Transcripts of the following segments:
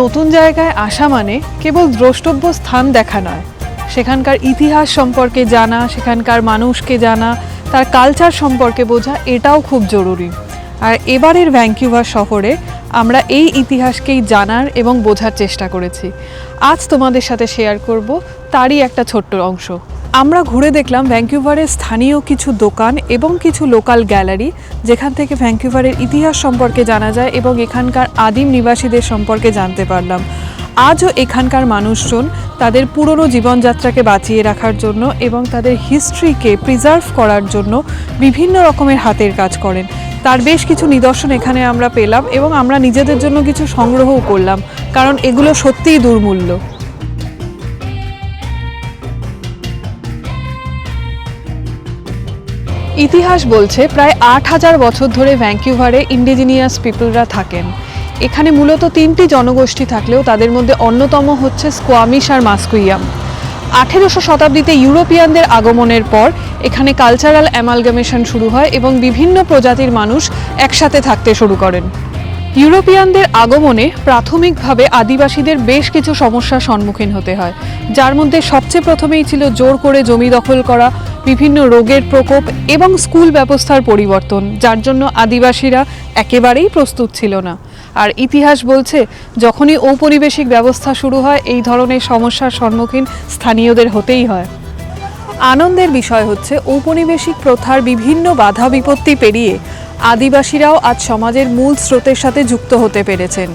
নতুন জায়গায় আসা মানে কেবল দ্রষ্টব্য স্থান দেখা নয়। সেখানকার ইতিহাস সম্পর্কে জানা, সেখানকার মানুষকে জানা, তার কালচার সম্পর্কে বোঝা, এটাও খুব জরুরি। আর এবারের ভ্যাঙ্কিউভার শহরে আমরা এই ইতিহাসকেই জানার এবং বোঝার চেষ্টা করেছি। আজ তোমাদের সাথে শেয়ার করব তারই একটা ছোট্ট অংশ। আমরা ঘুরে দেখলাম ভ্যাঙ্কুভারের স্থানীয় কিছু দোকান এবং কিছু লোকাল গ্যালারি, যেখান থেকে ভ্যাঙ্কুভারের ইতিহাস সম্পর্কে জানা যায় এবং এখানকার আদিম নিবাসীদের সম্পর্কে জানতে পারলাম। আজও এখানকার মানুষজন তাদের পুরনো জীবনযাত্রাকে বাঁচিয়ে রাখার জন্য এবং তাদের হিস্ট্রিকে প্রিজার্ভ করার জন্য বিভিন্ন রকমের হাতের কাজ করেন। তার বেশ কিছু নিদর্শন এখানে আমরা পেলাম এবং আমরা নিজেদের জন্য কিছু সংগ্রহও করলাম, কারণ এগুলো সত্যিই দুর্মূল্য। ইতিহাস বলছে প্রায় আট হাজার বছর ধরে ভ্যাঙ্কিউভারে ইন্ডিজিনিয়াস পিপলরা থাকেন। এখানে মূলত তিনটি জনগোষ্ঠী থাকলেও তাদের মধ্যে অন্যতম হচ্ছে স্কোয়ামিশ আর মাস্কুইয়াম। আঠেরোশো শতাব্দীতে ইউরোপিয়ানদের আগমনের পর এখানে কালচারাল অ্যামালগামেশন শুরু হয় এবং বিভিন্ন প্রজাতির মানুষ একসাথে থাকতে শুরু করেন। ইউরোপিয়ানদের আগমনে প্রাথমিকভাবে আদিবাসীদের বেশ কিছু সমস্যার সম্মুখীন হতে হয়। যার মধ্যে সবচেয়ে প্রথমেই ছিল জোর করে জমি দখল করা, বিভিন্ন রোগের প্রকোপ এবং স্কুল ব্যবস্থার পরিবর্তন, যার জন্য আদিবাসীরা একেবারেই প্রস্তুত ছিল না। আর ইতিহাস বলছে, যখনই ঔপনিবেশিক ব্যবস্থা শুরু হয়, এই ধরনের সমস্যার সম্মুখীন স্থানীয়দের হতেই হয়। আনন্দের বিষয় হচ্ছে, ঔপনিবেশিক প্রথার বিভিন্ন বাধা বিপত্তি পেরিয়ে আদিবাসীরাও আজ সমাজের মূল স্রোতের সাথে যুক্ত হতে পেরেছেন।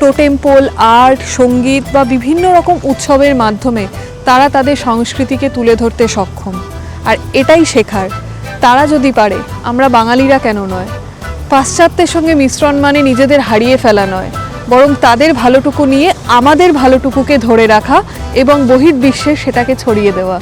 টোটেম্পোল আর্ট, সংগীত বা বিভিন্ন রকম উৎসবের মাধ্যমে তারা তাদের সংস্কৃতিকে তুলে ধরতে সক্ষম। আর এটাই শেখার, তারা যদি পারে, আমরা বাঙালিরা কেন নয়? পাশ্চাত্যের সঙ্গে মিশ্রণ মানে নিজেদের হারিয়ে ফেলা নয়, বরং তাদের ভালোটুকু নিয়ে আমাদের ভালোটুকুকে ধরে রাখা এবং বহির্বিশ্বে সেটাকে ছড়িয়ে দেওয়া।